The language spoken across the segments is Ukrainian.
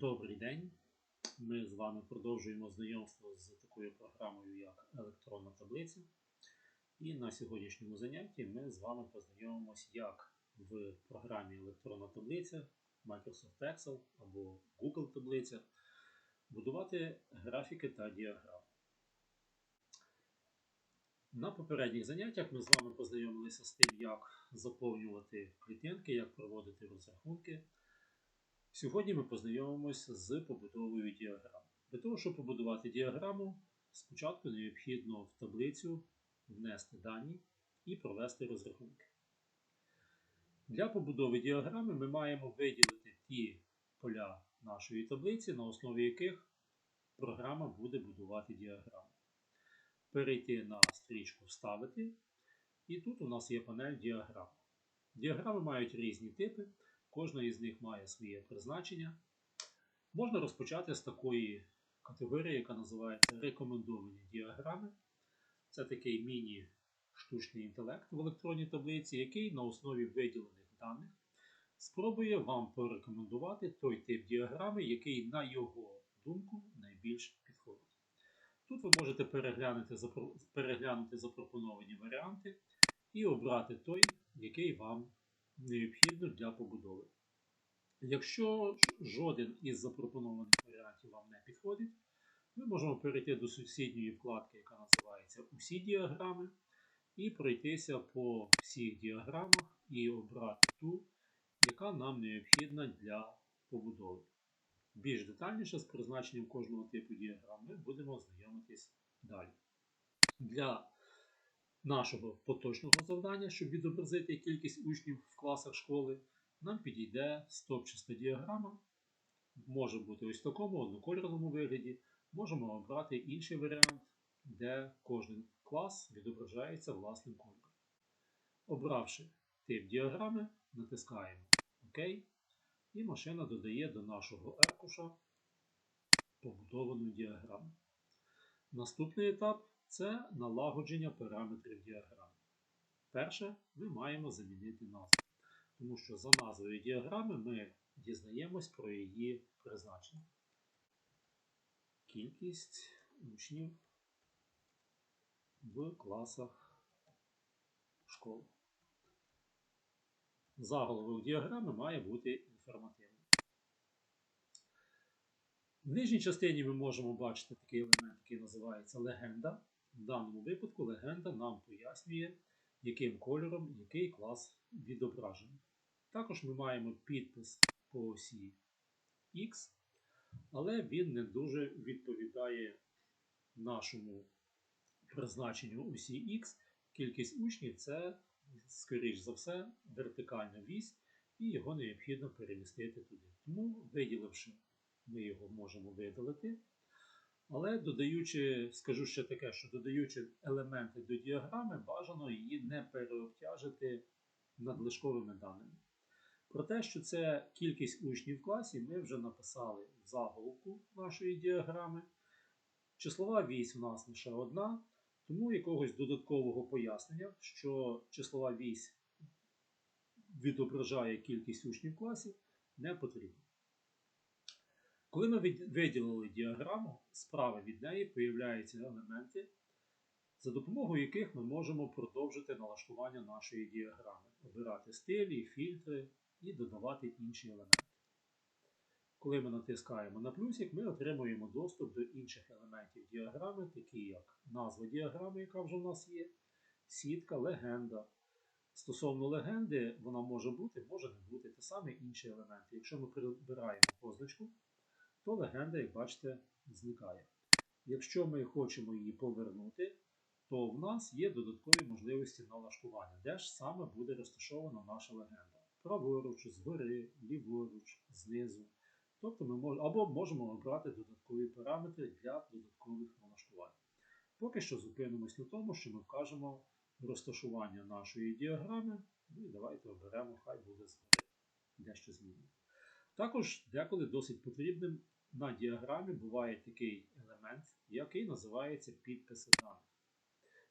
Добрий день. Ми з вами продовжуємо знайомство з такою програмою, як електронна таблиця. І на сьогоднішньому занятті ми з вами познайомимося, як в програмі електронна таблиця Microsoft Excel або Google таблиця будувати графіки та діаграми. На попередніх заняттях ми з вами познайомилися з тим, як заповнювати клітинки, як проводити розрахунки. Сьогодні ми познайомимося з побудовою діаграм. Для того, щоб побудувати діаграму, спочатку необхідно в таблицю внести дані і провести розрахунки. Для побудови діаграми ми маємо виділити ті поля нашої таблиці, на основі яких програма буде будувати діаграму. Перейти на стрічку Вставити, і тут у нас є панель діаграм. Діаграми мають різні типи. Кожна із них має своє призначення. Можна розпочати з такої категорії, яка називається рекомендовані діаграми. Це такий міні-штучний інтелект в електронній таблиці, який на основі виділених даних спробує вам порекомендувати той тип діаграми, який, на його думку, найбільш підходить. Тут ви можете переглянути, переглянути запропоновані варіанти і обрати той, який вам необхідно для побудови. Якщо жоден із запропонованих варіантів вам не підходить, ми можемо перейти до сусідньої вкладки, яка називається Усі діаграми, і пройтися по всіх діаграмах і обрати ту, яка нам необхідна для побудови. Більш детальніше з призначенням кожного типу діаграм ми будемо знайомитись далі. Для нашого поточного завдання, щоб відобразити кількість учнів в класах школи, нам підійде стопчаста діаграма. Може бути ось в такому однокольорному вигляді. Можемо обрати інший варіант, де кожен клас відображається власним кольором. Обравши тип діаграми, натискаємо ОК, і машина додає до нашого аркуша побудовану діаграму. Наступний етап це налагодження параметрів діаграми. Перше, ми маємо замінити назву, тому що за назвою діаграми ми дізнаємось про її призначення. Кількість учнів в класах школи. Заголовок діаграми має бути інформативним. В нижній частині ми можемо бачити такий елемент, який називається легенда. В даному випадку легенда нам пояснює, яким кольором який клас відображений. Також ми маємо підпис по осі X, але він не дуже відповідає нашому призначенню осі X. Кількість учнів це, скоріш за все, вертикальна вісь, і його необхідно перемістити туди. Тому, виділивши, ми його можемо видалити. Але додаючи, скажу ще таке, що додаючи елементи до діаграми, бажано її не переобтяжити надлишковими даними. Про те, що це кількість учнів в класі, ми вже написали в заголовку нашої діаграми. Числова вісь у нас лише одна, тому якогось додаткового пояснення, що числова вісь відображає кількість учнів в класі, не потрібно. Коли ми виділили діаграму, справа від неї появляються елементи, за допомогою яких ми можемо продовжити налаштування нашої діаграми, обирати стилі, фільтри і додавати інші елементи. Коли ми натискаємо на плюсик, ми отримуємо доступ до інших елементів діаграми, такі як назва діаграми, яка вже в нас є, сітка, легенда. Стосовно легенди, вона може бути, може не бути, те саме інші елементи. Якщо ми прибираємо позначку, то легенда, як бачите, зникає. Якщо ми хочемо її повернути, то в нас є додаткові можливості налаштування, де ж саме буде розташована наша легенда. Праворуч, згори, ліворуч, знизу. Тобто ми мож... Або можемо обрати додаткові параметри для додаткових налаштувань. Поки що зупинимось на тому, що ми вкажемо розташування нашої діаграми. Ну і давайте оберемо, хай буде згори. Дещо змінимо. Також деколи досить потрібним на діаграмі буває такий елемент, який називається підписи даних.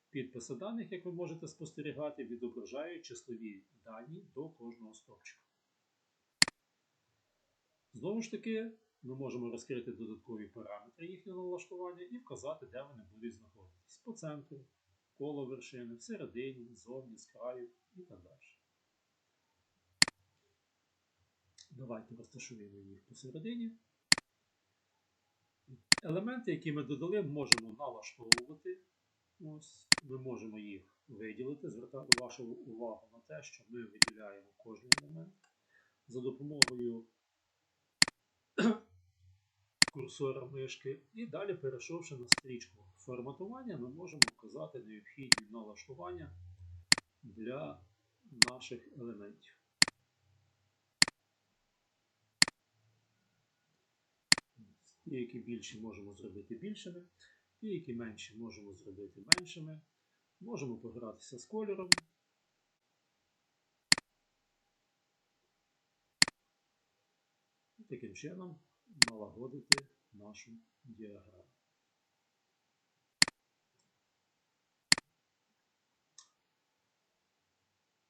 Підписи даних, як ви можете спостерігати, відображають числові дані до кожного стовпчика. Знову ж таки, Ми можемо розкрити додаткові параметри їхнього налаштування і вказати, де вони будуть знаходитись. По центру, коло вершини, всередині, ззовні, з краю і так далі. Давайте розташуємо їх посередині. Елементи, які ми додали, можемо налаштовувати. Ось, Ми можемо їх виділити. Звертаю вашу увагу на те, що ми виділяємо кожен елемент за допомогою курсора мишки. І далі, перейшовши на стрічку форматування, ми можемо вказати необхідні налаштування для наших елементів. Ті, які більші можемо зробити більшими, ті, які менші можемо зробити меншими. Можемо погратися з кольором. І таким чином налагодити нашу діаграму.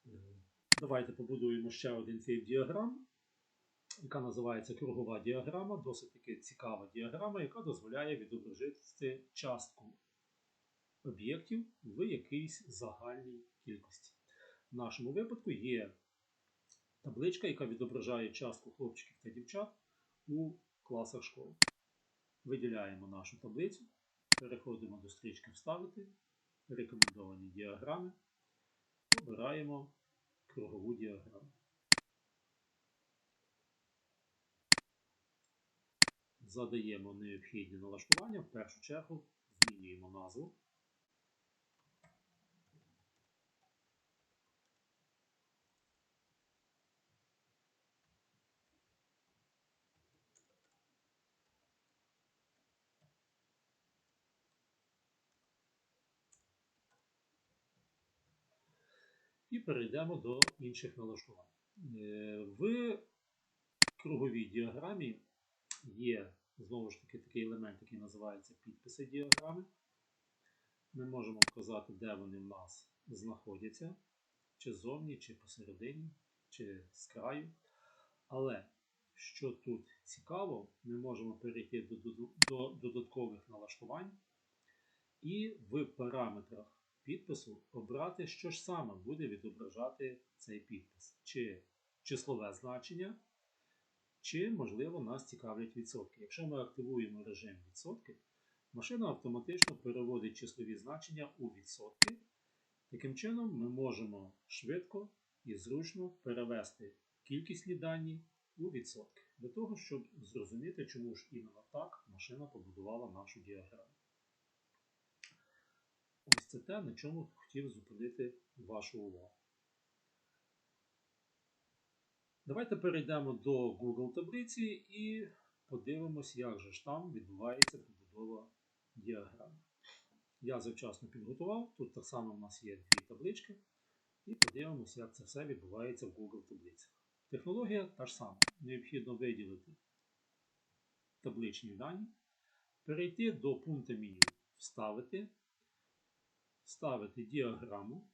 Е, Давайте побудуємо ще один тип діаграм, яка називається кругова діаграма. Досить таки цікава діаграма, яка дозволяє відобразити частку об'єктів в якійсь загальній кількості. В нашому випадку є табличка, яка відображає частку хлопчиків та дівчат у класах школи. Виділяємо нашу таблицю, переходимо до стрічки Вставити, рекомендовані діаграми, обираємо кругову діаграму. Задаємо необхідні налаштування, в першу чергу змінюємо назву. І перейдемо до інших налаштувань. Е, В круговій діаграмі є знову ж таки такий елемент, який називається підписи діаграми. Ми можемо вказати, де вони в нас знаходяться, чи ззовні, чи посередині, чи з краю. Але що тут цікаво, ми можемо перейти до, до, до додаткових налаштувань і в параметрах підпису обрати, що ж саме буде відображати цей підпис. Чи числове значення, чи, можливо, нас цікавлять відсотки. Якщо ми активуємо режим відсотки, машина автоматично переводить числові значення у відсотки. Таким чином, ми можемо швидко і зручно перевести кількісні дані у відсотки. Для того, щоб зрозуміти, чому ж іменно так машина побудувала нашу діаграму. Ось це те, на чому хотів зупинити вашу увагу. Давайте перейдемо до Google таблиці і подивимось, як же ж там відбувається побудова діаграми. Я завчасно підготував, тут так само в нас є дві таблички. І подивимося, як це все відбувається в Google таблицях. Технологія та ж сама. Необхідно виділити табличні дані, перейти до пункту меню Вставити, вставити діаграму.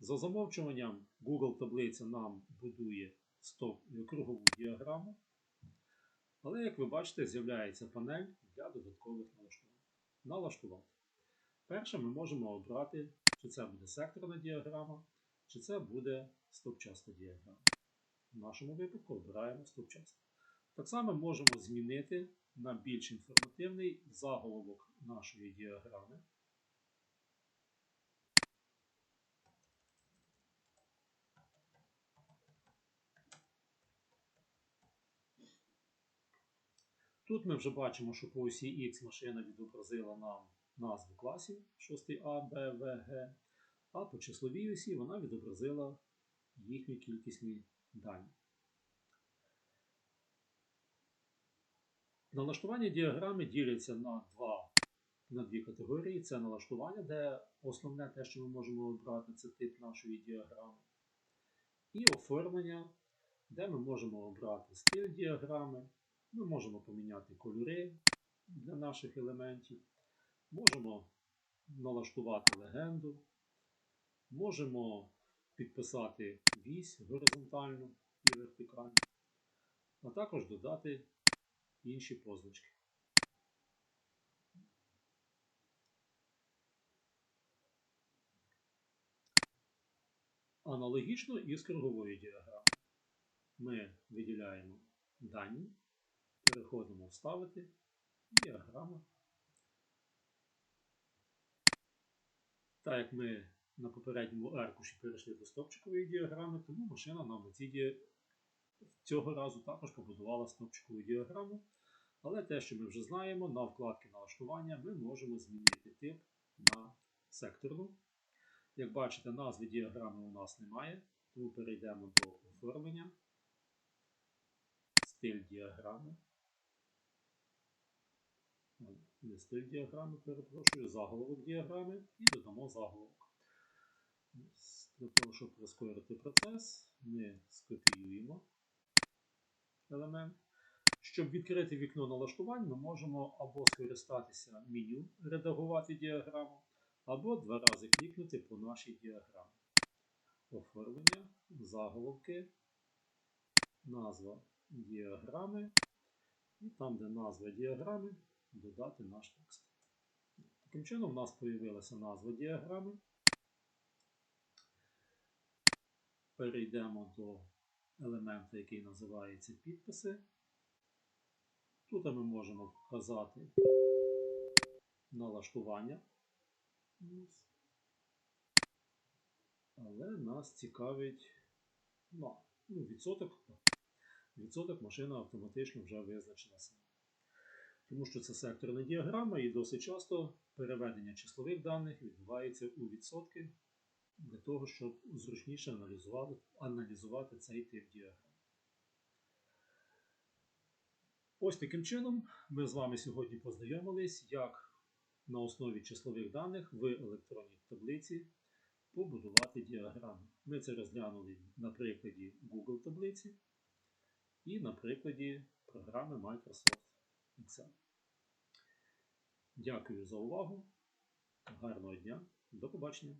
За замовчуванням Google таблиця нам будує стоп кругову діаграму. Але, як ви бачите, з'являється панель для додаткових налаштувань. Налаштувати. Перше ми можемо обрати, чи це буде секторна діаграма, чи це буде стовпчаста діаграма. В нашому випадку обираємо стовпчасту. Так само можемо змінити на більш інформативний заголовок нашої діаграми. Тут ми вже бачимо, що по осі X машина відобразила нам назву класів 6А, Б, В, Г, а по числовій осі вона відобразила їхні кількісні дані. Налаштування діаграми діляться на, два, на дві категорії. Це налаштування, де основне те, що ми можемо обрати, це тип нашої діаграми. І оформлення, де ми можемо обрати стиль діаграми. Ми можемо поміняти кольори для наших елементів. Можемо налаштувати легенду. Можемо підписати вісь горизонтальну і вертикальну, а також додати інші позначки. Аналогічно і з круговою діаграмою. Ми виділяємо дані, переходимо вставити, діаграма. Так як ми на попередньому аркуші перейшли до стопчикової діаграми, тому машина нам на цій цього разу також побудувала стопчикову діаграму. Але те, що ми вже знаємо, на вкладці налаштування ми можемо змінити тип на секторну. Як бачите, назви діаграми у нас немає, тому перейдемо до оформлення, стиль діаграми. Не стиль діаграми, перепрошую, заголовок діаграми і додамо заголовок. Для того, щоб прискорити процес, ми скопіюємо елемент. Щоб відкрити вікно налаштувань, ми можемо або скористатися меню редагувати діаграму, або два рази клікнути по нашій діаграмі. Оформлення, заголовки, назва діаграми. І там, де назва діаграми, додати наш текст. Таким чином, у нас з'явилася назва діаграми. Перейдемо до елемента, який називається підписи. Тут ми можемо вказати налаштування. Але нас цікавить ну, відсоток. Відсоток машина автоматично вже визначена сама. Тому що це секторна діаграма і досить часто переведення числових даних відбувається у відсотки для того, щоб зручніше аналізувати, аналізувати цей тип діаграм. Ось таким чином ми з вами сьогодні познайомились, як на основі числових даних в електронній таблиці побудувати діаграми. Ми це розглянули на прикладі Google таблиці і на прикладі програми Microsoft Excel. Дякую за увагу. Гарного дня. До побачення.